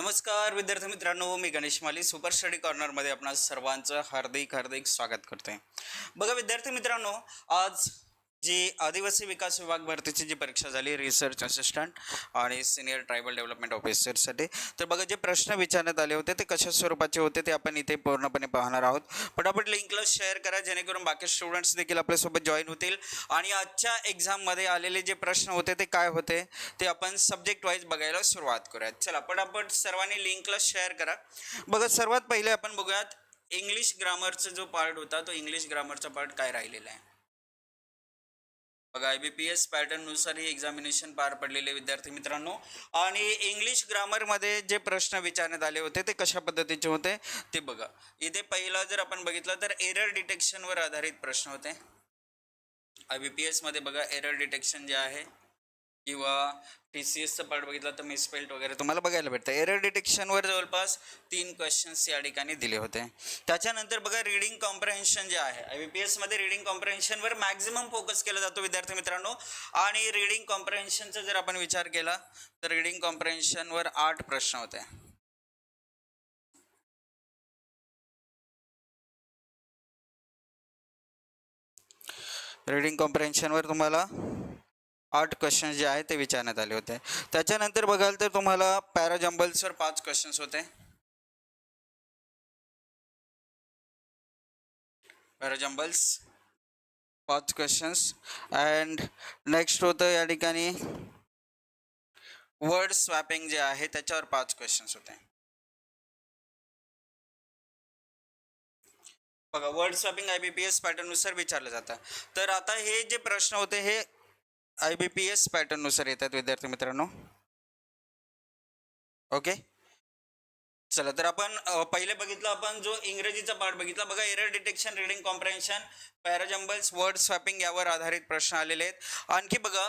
नमस्कार विद्यार्थी मित्रांनो मी गणेश माली सुपर स्टडी कॉर्नरमध्ये आपणा सर्वांचं हार्दिक हार्दिक स्वागत करते बघा विद्यार्थी मित्रांनो आज जी आदिवासी विकास विभाग भरतीची जी परीक्षा झाली रिसर्च असिस्टंट आणि सिनियर ट्रायबल डेव्हलपमेंट ऑफिसरसाठी तर बघा जे प्रश्न विचारण्यात आले होते ते कशा स्वरूपाचे होते ते आपण इथे पूर्णपणे पाहणार आहोत. पटापट लिंकला शेअर करा जेणेकरून बाकी स्टुडंट्स देखील आपल्यासोबत जॉईन होतील. आणि आजच्या एक्झाममध्ये आलेले जे प्रश्न होते ते काय होते ते आपण सब्जेक्ट वाईज बघायला सुरुवात करूयात. चला पटापट सर्वांनी लिंकला शेअर करा. बघा सर्वात पहिले आपण बघूयात इंग्लिश ग्रामरचा जो पार्ट होता तो इंग्लिश ग्रामरचा पार्ट काय राहिलेला आहे? बघा आय बी पी एस पॅटर्ननुसार ही एक्झामिनेशन पार पडलेले विद्यार्थी मित्रांनो. आणि इंग्लिश ग्रामरमध्ये जे प्रश्न विचारण्यात आले होते ते कशा पद्धतीचे होते ते बघा. इथे पहिला जर आपण बघितलं तर एरर डिटेक्शनवर आधारित प्रश्न होते. आय बी पी एसमध्ये बघा एरर डिटेक्शन जे आहे किंवा टी सी एसचा पार्ट बघितला तर मिसपेल्ट वगैरे तुम्हाला बघायला भेटतं. एरर डिटेक्शनवर जवळपास तीन क्वेश्चन्स या ठिकाणी दिले होते. त्याच्यानंतर बघा रिडिंग कॉम्प्रेन्शन जे आहे आय बी पी एसमध्ये रिडिंग कॉम्प्रेन्शनवर मॅक्झिमम फोकस केला जातो विद्यार्थी मित्रांनो. आणि रिडिंग कॉम्प्रेन्शनचा जर आपण विचार केला तर रिडिंग कॉम्प्रेन्शनवर आठ प्रश्न होते. रिडिंग कॉम्प्रेन्शनवर तुम्हाला आठ क्वेश्चन्स जे आहे ते विचारण्यात आले होते. त्याच्यानंतर बघाल तर तुम्हाला पॅराजम्बल्सवर पाच क्वेश्चन्स होते. पॅराजम्बल्स पाच क्वेश्चन्स अँड नेक्स्ट होतं या ठिकाणी वर्ड स्वॅपिंग जे आहे त्याच्यावर पाच क्वेश्चन्स होते. बघा word swapping I B P S पॅटर्ननुसार विचारलं जातं. तर आता हे जे प्रश्न होते हे आय बी पी एस पॅटर्ननुसार येतात विद्यार्थी मित्रांनो. ओके चला तर आपण पहिले बघितलं आपण जो इंग्रजीचा पार्ट बघितला. बघा error detection reading comprehension parajumbles word swapping यावर आधारित प्रश्न आलेले आहेत. आणखी बघा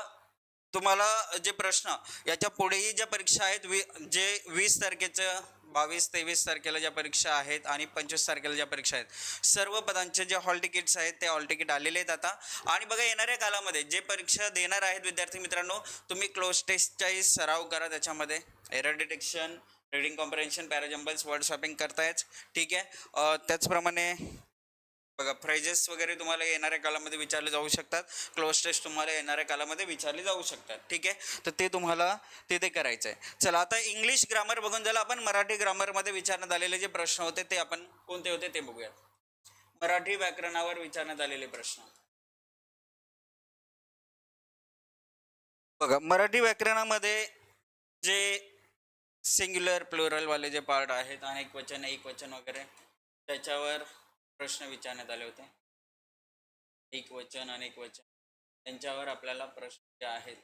तुम्हाला जे प्रश्न याच्या पुढेही ज्या परीक्षा आहेत वी जे वीस तारखेचं बावीस तेवीस तारखेला ज्या परीक्षा आहेत आणि पंचवीस तारखेला ज्या परीक्षा आहेत सर्व पदांचे जे हॉल तिकीट्स आहेत ते हॉल तिकीट आलेले आहेत आता. आणि बघा येणाऱ्या कालामध्ये जे परीक्षा देणार आहेत विद्यार्थी मित्रांनो तुम्ही क्लोज टेस्टचाही सराव करा त्याच्यामध्ये. Error detection reading comprehension parajumbles word shopping करतायच ठीक आहे? त्याचप्रमाणे बघा फ्रेजेस वगैरे तुम्हाला येणाऱ्या काळामध्ये विचारले जाऊ शकतात. क्लोज टेस्ट तुम्हाला येणाऱ्या कालामध्ये विचारले जाऊ शकतात. ठीक आहे? तर ते तुम्हाला तिथे करायचं आहे. चला आता इंग्लिश ग्रामर बघून झालं आपण मराठी ग्रामरमध्ये विचारण्यात आलेले जे प्रश्न होते ते आपण कोणते होते ते बघूयात. मराठी व्याकरणावर विचारण्यात आलेले प्रश्न. बघा मराठी व्याकरणामध्ये जे सिंग्युलर प्लुरलवाले जे पार्ट आहेत अनेक वचन एक वचन वगैरे त्याच्यावर प्रश्न विचारण्यात आले होते. एक वचन अनेक वचन. त्यांच्यावर आपल्याला प्रश्न जे आहेत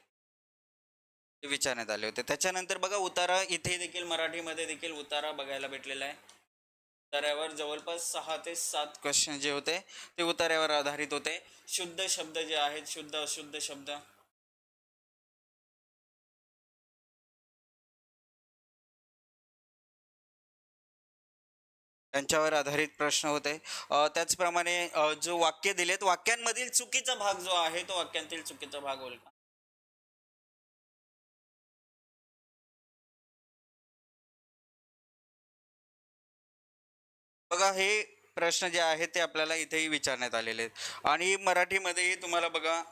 ते विचारण्यात आले होते. त्याच्यानंतर बघा उतारा इथे देखील मराठीमध्ये देखील उतारा बघायला भेटलेला आहे. उतार्यावर जवळपास सहा ते सात क्वेश्चन जे होते ते उतार्यावर आधारित होते. शुद्ध शब्द जे आहेत शुद्ध अशुद्ध शब्द. त्यांच्यावर आधारित प्रश्न होते. त्याचप्रमाणे जो वाक्य दिलेत वाक्यांमधील चुकीचा भाग जो आहे तो वाक्यांतील चुकीचा भाग होईल का? बघा हे प्रश्न जे आहेत ते आपल्याला इथेही विचारण्यात आलेले आहेत. आणि मराठीमध्येही तुम्हाला बघा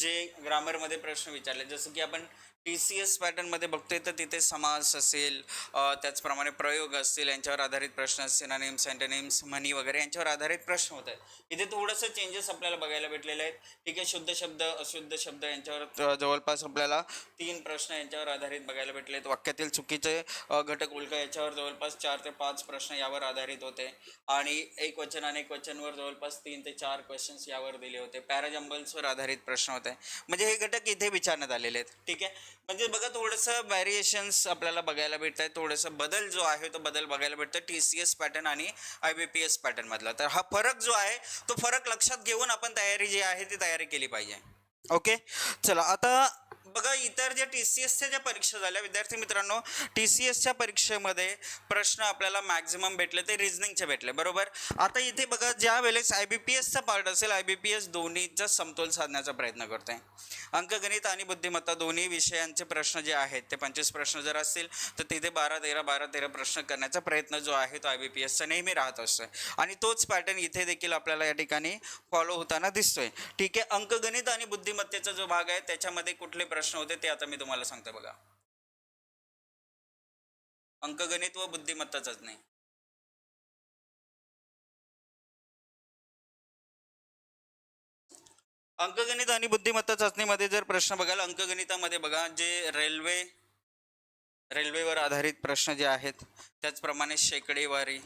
जे ग्रामरमध्ये प्रश्न विचारले जसं की आपण टी सी एस पॅटर्नमध्ये बघतोय तर तिथे समास असेल त्याचप्रमाणे प्रयोग असतील यांच्यावर आधारित प्रश्न सिनानेम्स अँटनिम्स म्हणी वगैरे यांच्यावर आधारित प्रश्न होत आहेत. इथे थोडंसं चेंजेस आपल्याला बघायला भेटलेले आहेत. ठीक आहे शुद्ध शब्द अशुद्ध शब्द यांच्यावर जवळपास आपल्याला तीन प्रश्न यांच्यावर आधारित बघायला भेटले आहेत वाक्यातील चुकीचे घटक उलका याच्यावर जवळपास चार ते पाच प्रश्न यावर आधारित होते. आणि एक वचन अनेक वचनवर जवळपास तीन ते चार क्वेश्चन्स यावर दिले होते. पॅराजम्बल्सवर आधारित प्रश्न होते. म्हणजे हे घटक इथे विचारण्यात आलेले आहेत. ठीक आहे? म्हणजे बघा थोडंसं व्हॅरिएशन्स आपल्याला बघायला भेटत आहे थोडंसं बदल जो आहे तो बदल बघायला भेटतो टी सी एस पॅटर्न आणि आय बी पी एस पॅटर्नमधला तर हा फरक जो आहे तो फरक लक्षात घेऊन आपण तयारी जी आहे ती तयारी केली पाहिजे. ओके चला आता बघा इतर ज्या टी सी एसच्या ज्या परीक्षा झाल्या विद्यार्थी मित्रांनो टी सी एसच्या परीक्षेमध्ये प्रश्न आपल्याला मॅक्झिमम भेटले ते रिझनिंगचे भेटले बरोबर? आता इथे बघा ज्या वेळेस आय बी पी एसचा पार्ट असेल आय बी पी एस दोन्हीचा समतोल साधण्याचा प्रयत्न करते. अंकगणित आणि बुद्धिमत्ता दोन्ही विषयांचे प्रश्न जे आहेत ते पंचवीस प्रश्न जर असतील तर तिथे बारा तेरा बारा तेरा प्रश्न करण्याचा प्रयत्न जो आहे तो आय बी पी एसचा नेहमी राहत असतोय आणि तोच पॅटर्न इथे देखील आपल्याला या ठिकाणी फॉलो होताना दिसतोय. ठीक आहे अंकगणित आणि बुद्धिमत्तेचा जो भाग आहे त्याच्यामध्ये कुठले प्रश्न प्रश्न होते ते आता मी तुम्हाला सांगतो बघा. अंकगणित व बुद्धिमत्ताचाच नाही. अंकगणित आणि बुद्धिमत्ता चाचणीमध्ये जर प्रश्न बघाल अंकगणितामध्ये बघा जे रेल्वे रेल्वेवर आधारित प्रश्न जे आहेत त्याचप्रमाणे शेकडेवारी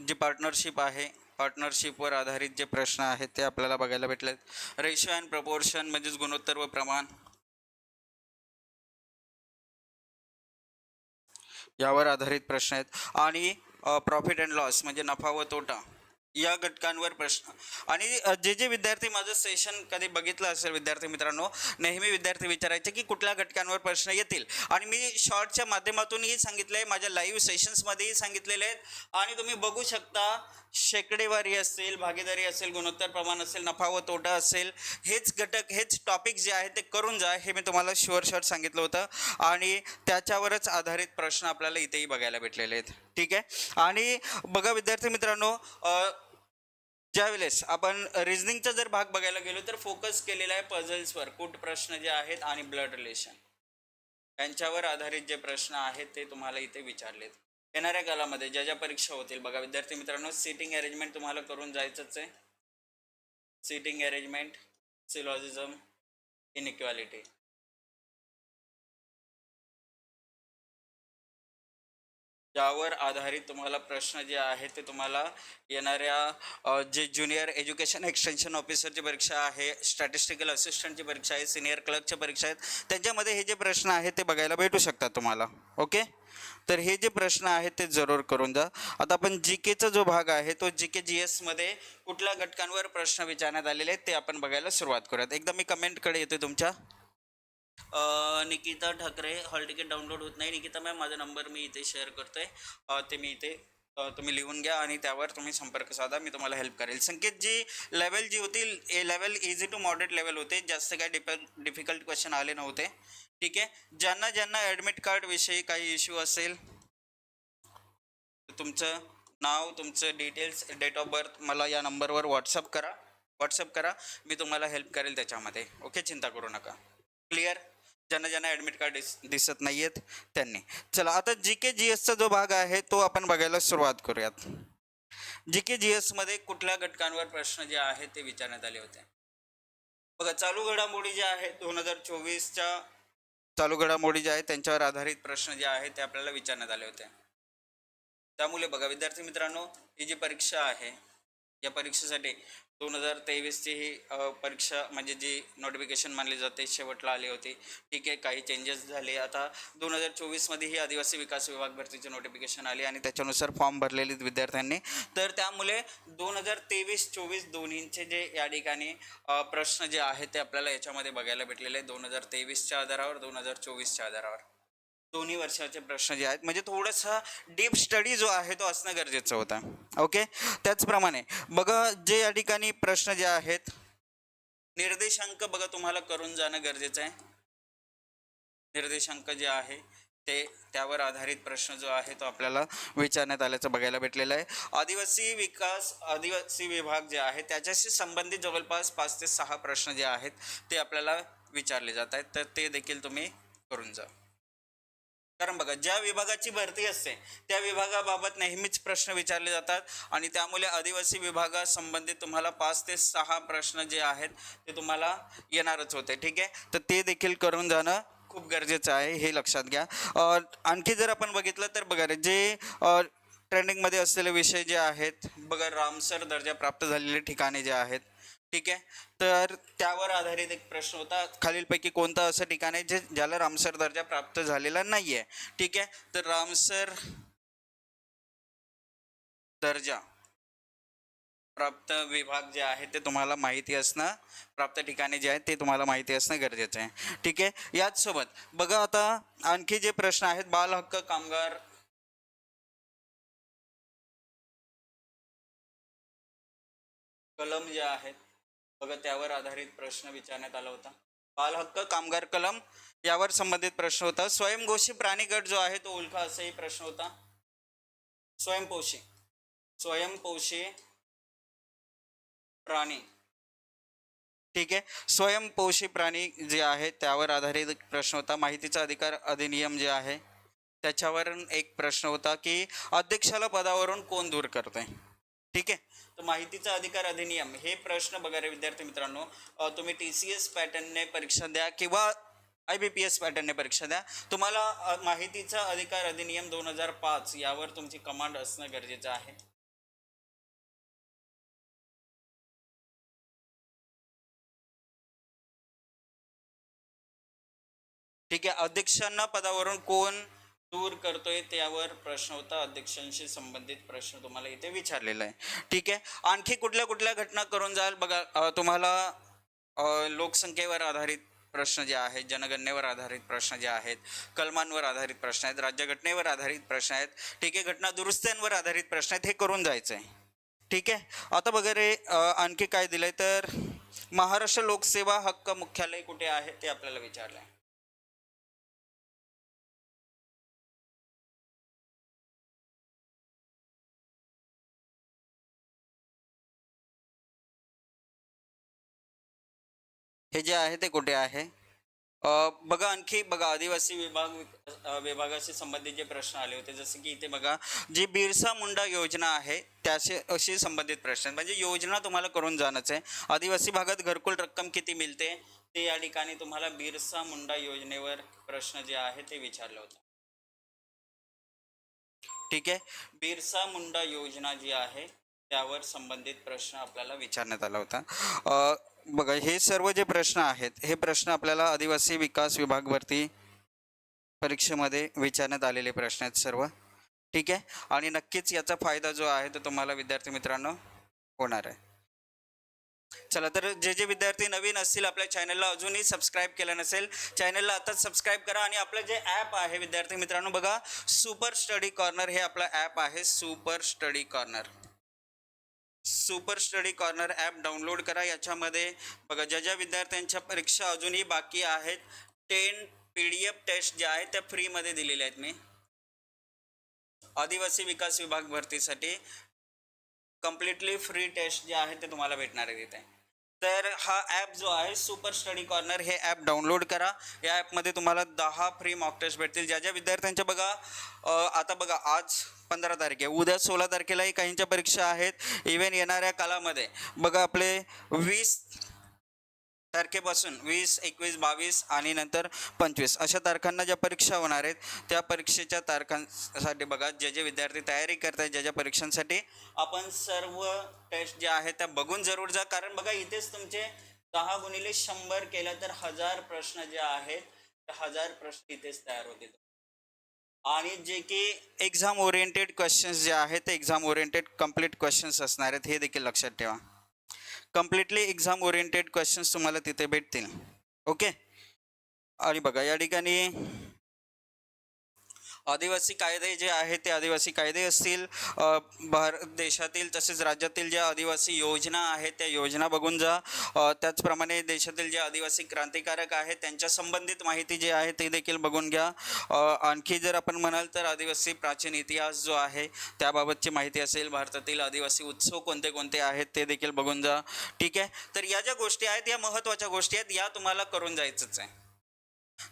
जी पार्टनरशिप आहे पार्टनरशिपवर आधारित जे प्रश्न आहेत ते आपल्याला बघायला भेटले रेशो अँड प्रपोर्शन म्हणजेच गुणोत्तर व प्रमाण. यावर आधारित प्रश्न आहेत. आणि प्रॉफिट अँड लॉस म्हणजे नफा व तोटा या घटकांवर प्रश्न. आणि जे जे विद्यार्थी माझं सेशन कधी बघितलं असेल विद्यार्थी मित्रांनो नेहमी विद्यार्थी विचारायचे की कुठल्या घटकांवर प्रश्न येतील. आणि मी शॉर्टच्या माध्यमातूनही सांगितलं आहे माझ्या लाईव्ह सेशन्समध्येही सांगितलेले आहेत. आणि तुम्ही बघू शकता शेकडेवारी असेल भागीदारी असेल गुणोत्तर प्रमाण असेल नफा व तोटा असेल हेच घटक हेच टॉपिक जे आहे ते करून जा हे मी तुम्हाला शुअर शॉर्ट सांगितलं होतं. आणि त्याच्यावरच आधारित प्रश्न आपल्याला इथेही बघायला भेटलेले आहेत. ठीक आहे? आणि बघा विद्यार्थी मित्रांनो ज्या ज्यावेळेस आपण रिझनिंगचा जर भाग बघायला गेलो तर फोकस केलेला आहे पझल्सवर कुठ प्रश्न जे आहेत आणि ब्लड रिलेशन यांच्यावर आधारित जे प्रश्न आहेत ते तुम्हाला इथे विचारलेत. येणाऱ्या कालामध्ये ज्या ज्या परीक्षा होतील बघा विद्यार्थी मित्रांनो सिटिंग अरेंजमेंट तुम्हाला करून जायचंच आहे. सिटिंग अरेंजमेंट सिलॉजिझम इनइक्वालिटी यावर आधारित तुम्हाला प्रश्न जे आहेत ते तुम्हाला येणाऱ्या जे ज्युनियर एज्युकेशन एक्सटेन्शन ऑफिसरची परीक्षा आहे स्टॅटिस्टिकल असिस्टंटची परीक्षा आहे सिनियर क्लर्कच्या परीक्षा आहेत त्यांच्यामध्ये हे जे प्रश्न आहेत ते बघायला भेटू शकतात तुम्हाला ओके? तर हे जे प्रश्न आहेत ते जरूर करून जा आता आपण जी केचा जो भाग आहे तो जी के जी एसमध्ये कुठल्या घटकांवर प्रश्न विचारण्यात आलेले आहेत ते आपण बघायला सुरुवात करूयात. एकदा मी कमेंटकडे येतो तुमच्या. Nikita Thackeray hall ticket download होत नाही. निकिता मॅम माझा नंबर मी इथे शेअर करतो आहे ते मी इथे तुम्ही लिहून घ्या आणि त्यावर तुम्ही संपर्क साधा. मी तुम्हाला हेल्प करेल. संकेत जी लेवल जी होती a level easy to moderate level होते. जास्त काय डिफ डिफिकल्ट क्वेश्चन आले नव्हते. ठीक आहे? ज्यांना ज्यांना ॲडमिट कार्डविषयी काही इश्यू असेल तुमचं नाव तुमचं डिटेल्स डेट ऑफ बर्थ मला या नंबरवर व्हॉट्सअप करा. व्हॉट्सअप करा. मी तुम्हाला हेल्प करेल त्याच्यामध्ये. ओके चिंता करू नका. क्लिअर ज्यांना ज्यांना ॲडमिट कार्ड दिस दिसत नाही आहेत त्यांनी. चला आता जी के जी एसचा जो भाग आहे तो आपण बघायला सुरुवात करूयात. जी के जी एसमध्ये कुठल्या घटकांवर प्रश्न जे आहेत ते विचारण्यात आले होते? बघा चालू घडामोडी ज्या आहेत दोन हजार चोवीसच्या चालू घडामोडी ज्या आहेत त्यांच्यावर आधारित प्रश्न जे आहेत ते आपल्याला विचारण्यात आले होते. त्यामुळे बघा विद्यार्थी मित्रांनो ही जी परीक्षा आहे या परीक्षेसाठी. दोन हजार तेवीसची ही परीक्षा म्हणजे जी नोटिफिकेशन मानली जाते शेवटला आली होती. ठीक आहे काही चेंजेस झाले. आता दोन हजार चोवीसमध्ये ही आदिवासी विकास विभाग भरतीची नोटिफिकेशन आली आणि त्याच्यानुसार फॉर्म भरलेले विद्यार्थ्यांनी. तर त्यामुळे दोन हजार तेवीस चोवीस दोन्हींचे जे या ठिकाणी प्रश्न जे आहेत ते आपल्याला याच्यामध्ये बघायला भेटलेले दोन हजार तेवीसच्या आधारावर दोन हजार चोवीसच्या आधारावर. दोन्ही वर्षाचे प्रश्न जे आहेत म्हणजे थोडासा डीप स्टडी जो आहे तो असणं गरजेचं होतं. ओके त्याचप्रमाणे बघा जे या ठिकाणी प्रश्न जे आहेत निर्देशांक बघा तुम्हाला करून जाणं गरजेचं आहे. निर्देशांक जे आहे ते त्यावर आधारित प्रश्न जो आहे तो आपल्याला विचारण्यात आल्याचं बघायला भेटलेलं आहे. आदिवासी विकास आदिवासी विभाग जे आहे त्याच्याशी संबंधित जवळपास पाच ते सहा प्रश्न जे आहेत ते आपल्याला विचारले जात आहेत. तर ते देखील तुम्ही करून जा. कारण बघा ज्या विभागाची भरती असते त्या विभागाबाबत नेहमीच प्रश्न विचारले जातात आणि त्यामुळे आदिवासी विभागासंबंधित तुम्हाला पाच ते सहा प्रश्न जे आहेत ते तुम्हाला येणारच होते ठीक आहे? तर ते देखील करून जाणं खूप गरजेचं आहे हे लक्षात घ्या. आणखी जर आपण बघितलं तर बघा रे, जे ट्रेंडिंगमध्ये असलेले विषय जे आहेत बघा रामसर दर्जा प्राप्त झालेले ठिकाणे जे आहेत ठीक आहे? तर त्यावर आधारित एक प्रश्न होता. खालीलपैकी कोणतं असं ठिकाण आहे जे ज्याला रामसर दर्जा प्राप्त झालेला नाही आहे ठीक आहे? तर रामसर दर्जा प्राप्त विभाग जे आहे ते तुम्हाला माहिती असणं प्राप्त ठिकाणे जे आहेत ते तुम्हाला माहिती असणं गरजेचं आहे. ठीक आहे? याच सोबत बघा आता आणखी जे प्रश्न आहेत बाल हक्क कामगार कलम जे आहेत बघा त्यावर आधारित प्रश्न विचारण्यात आला होता. बाल हक्क कामगार कलम यावर संबंधित प्रश्न होता. स्वयंघोषी प्राणी गट जो आहे तो उल्खा असाही प्रश्न होता. स्वयंपोषी. स्वयंपोषी प्राणी. ठीक आहे. स्वयंपोषी प्राणी जे आहे त्यावर आधारित प्रश्न होता. माहितीचा अधिकार अधिनियम जे आहे त्याच्यावर एक प्रश्न होता की अध्यक्षाला पदावरून कोण दूर करते ठीक आहे? तर माहितीचा अधिकार अधिनियम हे प्रश्न बघा रे विद्यार्थी मित्रांनो. तुम्ही टी सी एस पॅटर्नने परीक्षा द्या किंवा आय बी पी एस पॅटर्नने परीक्षा द्या. तुम्हाला माहितीचा अधिकार अधिनियम दोन हजार पाच यावर तुमची कमांड असणं गरजेचं आहे. ठीक आहे? अध्यक्षांना पदावरून कोण दूर करतोय त्यावर प्रश्न होता अध्यक्षांशी संबंधित प्रश्न तुम्हाला इथे विचारलेला आहे. ठीक आहे? आणखी कुठल्या कुठल्या घटना करून जाल? बघा तुम्हाला लोकसंख्येवर आधारित प्रश्न जे आहेत जनगणनेवर आधारित प्रश्न जे आहेत कलमांवर आधारित प्रश्न आहेत राज्यघटनेवर आधारित प्रश्न आहेत ठीक आहे? घटना दुरुस्त्यांवर आधारित प्रश्न आहेत हे करून जायचं आहे ठीक आहे? आता वगैरे आणखी काय दिलंय? तर महाराष्ट्र लोकसेवा हक्क मुख्यालय कुठे आहे ते आपल्याला विचारलं आहे हे जे आहे ते कुठे आहे? बघा आणखी बघा आदिवासी विभाग विभागाशी संबंधित जे प्रश्न आले होते जसे की इथे बघा जी बिरसा मुंडा योजना आहे त्याशी अशी संबंधित प्रश्न म्हणजे योजना तुम्हाला करून जाणंच आहे. आदिवासी भागात घरकुल रक्कम किती मिळते? ते या ठिकाणी तुम्हाला बिरसा मुंडा योजनेवर प्रश्न जे आहे ते विचारलं होतं. ठीक आहे? बिरसा मुंडा योजना जी आहे त्यावर संबंधित प्रश्न आपल्याला विचारण्यात आला होता. बघा हे सर्व जे प्रश्न आहेत हे प्रश्न आपल्याला आदिवासी विकास विभागवरती परीक्षेमध्ये विचारण्यात आलेले प्रश्न आहेत सर्व. ठीक आहे? आणि नक्कीच याचा फायदा जो आहे तो तुम्हाला विद्यार्थी मित्रांनो होणार आहे. चला तर जे जे विद्यार्थी नवीन असतील आपल्या चॅनलला अजूनही सबस्क्राईब केलं नसेल चॅनलला आताच सबस्क्राईब करा आणि आपलं जे ॲप आहे विद्यार्थी मित्रांनो बघा सुपर स्टडी कॉर्नर हे आपलं ॲप आहे super study corner super study corner app download करा. याच्यामध्ये बघा ज्या ज्या विद्यार्थ्यांच्या परीक्षा अजूनही बाकी आहेत ten P D F test ज्या आहेत त्या फ्रीमध्ये दिलेल्या आहेत मी. आदिवासी विकास विभाग भरतीसाठी कम्प्लिटली फ्री टेस्ट जे आहे ते तुम्हाला भेटणार आहे तिथे तर हा ॲप जो आहे सुपर स्टडी कॉर्नर हे ॲप डाउनलोड करा. या ॲपमध्ये तुम्हाला दहा फ्री मॉक टेस्ट भेटतील. ज्या ज्या विद्यार्थ्यांच्या बघा आता बघा आज पंधरा तारखे उद्या सोळा तारखेलाही काहींच्या परीक्षा आहेत. इव्हन येणाऱ्या कालामध्ये. बघा आपले वीस तारखेपासून वीस एकवीस बावीस आणि नंतर पंचवीस. अशा तारखांना ज्या परीक्षा होणार आहेत त्या परीक्षेच्या तारखांसाठी बघा जे जे विद्यार्थी तयारी करत आहेत ज्या ज्या परीक्षांसाठी आपण सर्व टेस्ट ज्या आहेत त्या बघून जरूर जा. कारण बघा इथेच तुमचे दहा गुणिले शंभर केलं तर हजार प्रश्न जे आहेत ते हजार प्रश्न इथेच तयार होतील. आणि जे की एक्झाम ओरिएंटेड क्वेश्चन्स जे आहेत ते एक्झाम ओरिएंटेड कंप्लीट क्वेश्चन्स असणार आहेत हे देखील लक्षात ठेवा. कम्प्लिटली एक्झाम ओरिएंटेड क्वेश्चन्स तुम्हाला तिथे भेटतील. ओके आणि बघा या ठिकाणी आदिवासी कायदे जे आहेत ते आदिवासी कायदे असतील भारत देशातील तसेच राज्यातील ज्या आदिवासी योजना आहेत त्या योजना बघून जा. त्याचप्रमाणे देशातील जे आदिवासी क्रांतिकारक आहेत त्यांच्या संबंधित माहिती जी आहे ती देखील बघून घ्या. आणखी जर आपण म्हणाल तर आदिवासी प्राचीन इतिहास जो आहे त्याबाबतची माहिती असेल भारतातील आदिवासी उत्सव कोणते कोणते आहेत ते देखील बघून जा. ठीक आहे? तर या ज्या गोष्टी आहेत या महत्त्वाच्या गोष्टी आहेत या तुम्हाला करून जायचंच आहे.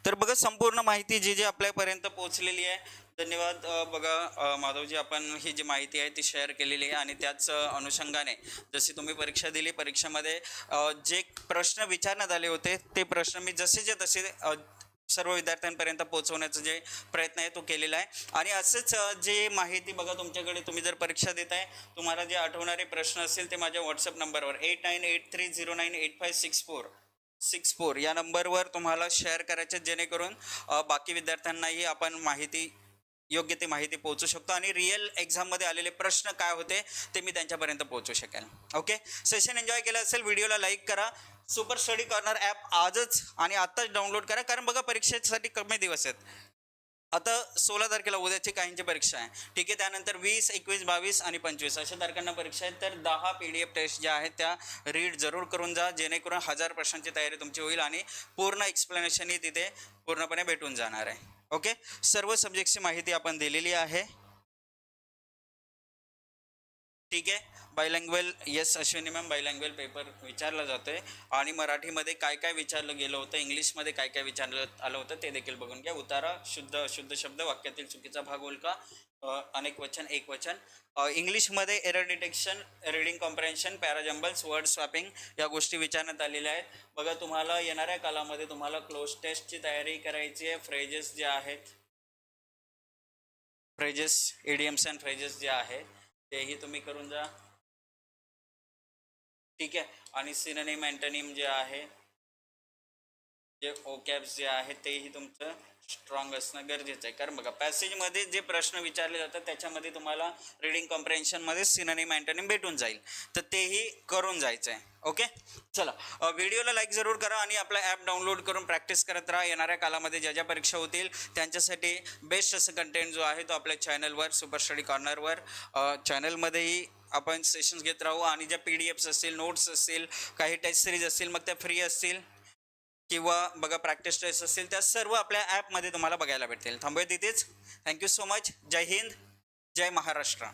तर बघा संपूर्ण माहिती जी जी आपल्यापर्यंत पोहोचलेली आहे धन्यवाद. बघा माधवजी आपण ही जी माहिती आहे ती शेअर केलेली आहे आणि त्याच अनुषंगाने जशी तुम्ही परीक्षा दिली परीक्षेमध्ये जे प्रश्न विचारण्यात आले होते ते प्रश्न मी जसेच्या तसे सर्व विद्यार्थ्यांपर्यंत पोहोचवण्याचा जे प्रयत्न आहे तो केलेला आहे. आणि असंच जे माहिती बघा तुमच्याकडे तुम्ही जर परीक्षा देत आहे तुम्हाला जे आठवणारे प्रश्न असतील ते माझ्या व्हॉट्सअप नंबरवर eight nine eight three zero nine eight five six four six four या नंबरवर तुम्हाला शेअर करायचे जेणेकरून बाकी विद्यार्थ्यांनाही आपण माहिती योग्य ती माहिती पोहोचू शकतो आणि रिअल एक्झाममध्ये आलेले प्रश्न काय होते ते मी त्यांच्यापर्यंत पोहोचू शकेल. ओके सेशन एन्जॉय केलं असेल व्हिडिओला लाईक करा. सुपर स्टडी कॉर्नर ॲप आजच आणि आत्ताच डाउनलोड करा. कारण बघा परीक्षेसाठी कमी दिवस आहेत. आता सोळा तारखेला उद्याची काहींची परीक्षा आहे. ठीक आहे त्यानंतर वीस एकवीस बावीस आणि पंचवीस अशा तारखांना परीक्षा आहेत. तर दहा पी डी एफ टेस्ट ज्या आहेत त्या रीड जरूर करून जा. जेणेकरून हजार प्रश्नांची तयारी तुमची होईल आणि पूर्ण एक्सप्लेनेशनही तिथे पूर्णपणे भेटून जाणार आहे. ओके सर्व सब्जेक्टची माहिती आपण दिलेली आहे. ठीक आहे. Bilingual yes Ashwini ma'am bilingual paper विचारला जातोय. आणि मराठीमध्ये काय काय विचारलं गेलं होतं इंग्लिशमध्ये काय काय विचारलं आलं होतं ते देखील बघून घ्या. उतारा शुद्ध अशुद्ध शब्द वाक्यातील चुकीचा भाग उलका अनेक वचन एक वचन. इंग्लिशमध्ये error detection reading comprehension parajumbles word swapping या गोष्टी विचारण्यात आलेल्या आहेत. बघा तुम्हाला येणाऱ्या कालामध्ये तुम्हाला क्लोज टेस्टची तयारी करायची आहे. फ्रेजेस जे आहेत फ्रेजेस इडियम्स अँड फ्रेजेस जे आहेत तेही तुम्ही करून जा. ठीक आहे? आणि सिनोनिम अँटनिम जे आहे जे ओकॅप्स जे आहे तेही तुमचं स्ट्रॉंग असणं गरजेचं आहे. कारण बघा पॅसेजमध्ये जे प्रश्न विचारले जातात त्याच्यामध्ये तुम्हाला रिडिंग कॉम्प्रेन्शनमध्ये सिनोनिम अँटोनिम भेटून जाईल. तर तेही करून जायचं आहे ओके चला व्हिडिओला लाईक जरूर करा आणि आपला ॲप डाउनलोड करून प्रॅक्टिस करत राहा. येणाऱ्या कालामध्ये ज्या ज्या परीक्षा होतील त्यांच्यासाठी बेस्ट असं कंटेंट जो आहे तो आपल्या चॅनलवर सुपर स्टडी कॉर्नरवर चॅनलमध्येही आपण सेशन्स घेत राहू. आणि ज्या पी डी एफ्स असतील नोट्स असतील काही टेस्ट सिरीज असतील मग त्या फ्री असतील. किंवा बघा प्रॅक्टिस टेस्ट असतील त्या सर्व आपल्या ॲपमध्ये तुम्हाला बघायला भेटतील. थांबूया तिथेच थँक्यू सो मच जय हिंद. जय महाराष्ट्र.